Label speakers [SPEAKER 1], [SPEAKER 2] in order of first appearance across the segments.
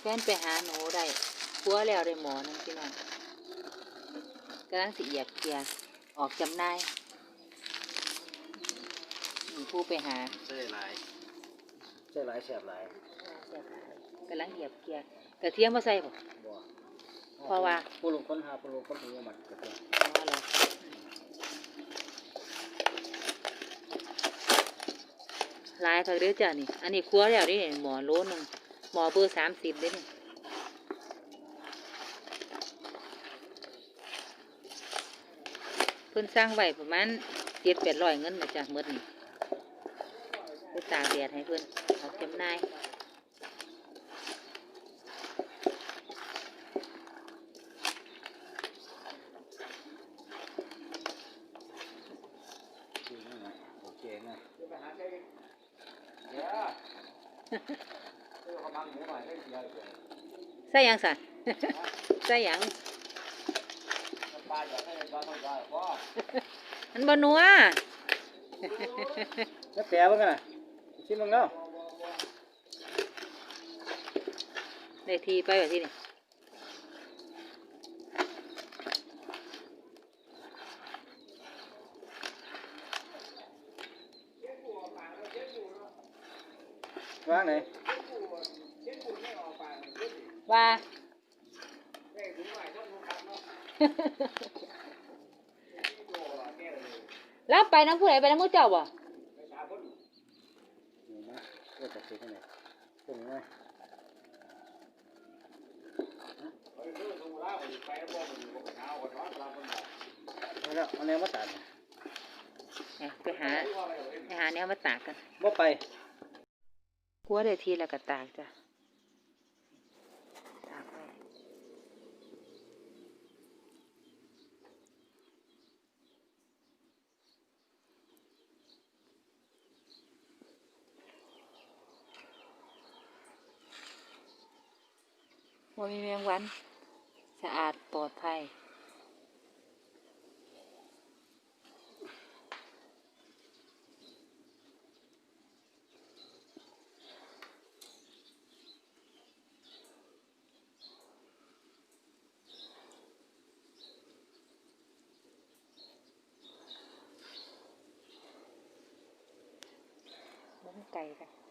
[SPEAKER 1] แฟนไปหาหนูได้พัวแล้วได้หมอนึงพี่น้องกำลังสิเหยียบเกียร์ออกจำหนายนี่ผู้ไปหา
[SPEAKER 2] ใช่หลายใช่หลายแสบหลาย
[SPEAKER 1] กำลังเหยียบเกียร์กระเทียมมาใส่บ่
[SPEAKER 2] บ่
[SPEAKER 1] เพราะว่า
[SPEAKER 2] ผู้ลงคนหาผู้ลงคนถึงจะมัดกระเทียม
[SPEAKER 1] เอาล่ะหลายคักเด้อจ้ะนี่ อันนี้ครัวแล้วนี่หมอโลหนึง หมอเบอร์สามสิบเด้อนี่เพิ่นสร้างไว้ประมาณเจ็ดแปดร้อยเงินมาจากหมดนี่ไปตากแดดให้เพิ่นออกจำหน่าย
[SPEAKER 2] ดีนั่นแหละโอเคนะ
[SPEAKER 1] ใส่หยังสัใส่หยังมันบนัว
[SPEAKER 2] แล้วแปลว่าไงน่ะชิมมึงเนาะ
[SPEAKER 1] ได้ทีไปแบบที่นี่
[SPEAKER 2] ว่างไหน
[SPEAKER 1] ว่าแล้วไปน้ำผู้ใดไปน้ำผู้เจ้าบ่
[SPEAKER 2] นี่นะเลือกตัดสินกันไหนตรงนี้ไหมเอาแล้วเอาแนวมาตัด
[SPEAKER 1] เนี่ยไปหาไปหาแนวมาตากกัน
[SPEAKER 2] บ่ไป
[SPEAKER 1] กลัวได้ทีแล้วก็ตากจ้ะ ว่ามีแมงวัน สะอาดปลอดภัยล้มไก่กัน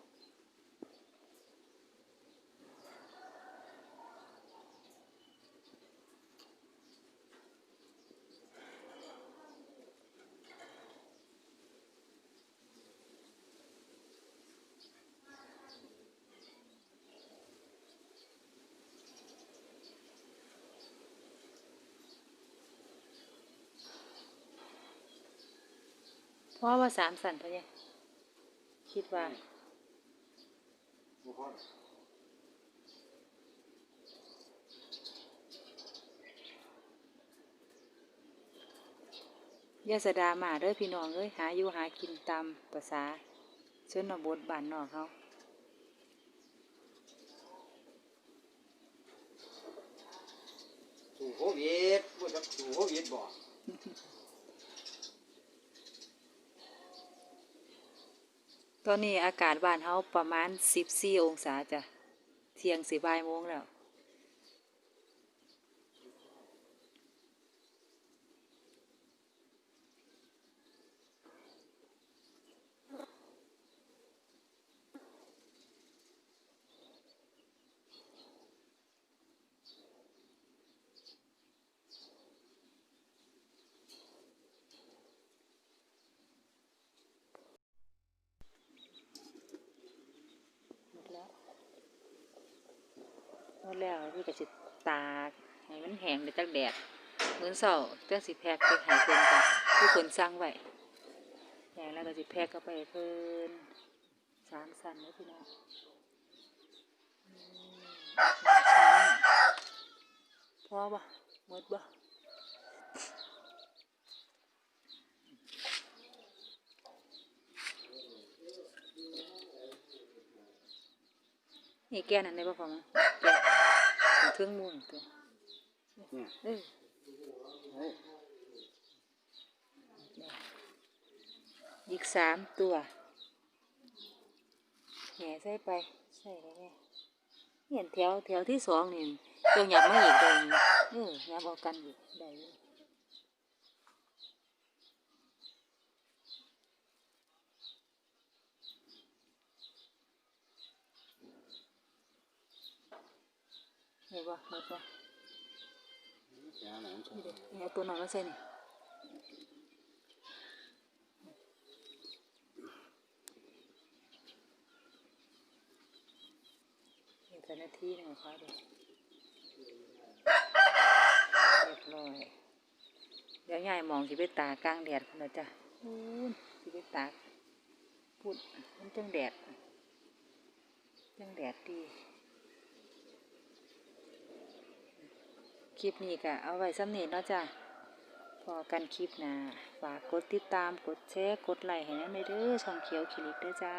[SPEAKER 1] เพราะว่าสามสันพะเนี่ยคิดว่ายาสดามาเด้อพี่น้องเอ้ยหาอยู่หากินตามภาษาชนบทบ้านนอกเขา
[SPEAKER 2] สู่โควิดบ่จะสู่โควิดบ่
[SPEAKER 1] ตอนนี้อากาศบ้านเขาประมาณสิบสี่องศาจ้ะ เที่ยงสิบ่ายโมงแล้ว มดแล้วพี่ก็สิตากให้มันแห้งในจักแดดมื้อเช้าจังสิแพ็คไปให้เพิ่นจ้ะผู้คนสั่งไว้แห้งแล้วก็สิแพ็คเข้าไปเพิ่นสามสันเลยพี่น้องพอบ่หมดบ่นี่แกนั่นได้บ่พอมั้ง แกมันเครื่องม่วงตัว
[SPEAKER 2] เนี่ย
[SPEAKER 1] เออ
[SPEAKER 2] เฮ้ย
[SPEAKER 1] อีกสามตัวแหน่ใส่ไปใส่ได้ไหมเห็นแถวแถวที่สองนี่เจ้าหยับมาอีกได้นี่เออหยับเอากันอีกได้ ห็นบ่หมดบ่
[SPEAKER 2] อย่าหนัง
[SPEAKER 1] นี่เด้นี่เอาตัวน้อยมาใส่นี่นี่แต่นาทีหนึงค่ะเดี๋ยวเรียบร้อยเดี๋ยวยายมองสิไปตากกลางแดดพุ่นนะจ้ะพูนสิไปตากพูดมันจังแดดจังแดดดี คลิปนี้ก็เอาไว้สำเนีเนาะจ้ะพอกันคลิปนะฝากกดติดตามกดแชร์กดไลค์ให้นะไม่เด้อช่องเขียวคลิกเด้อจ้า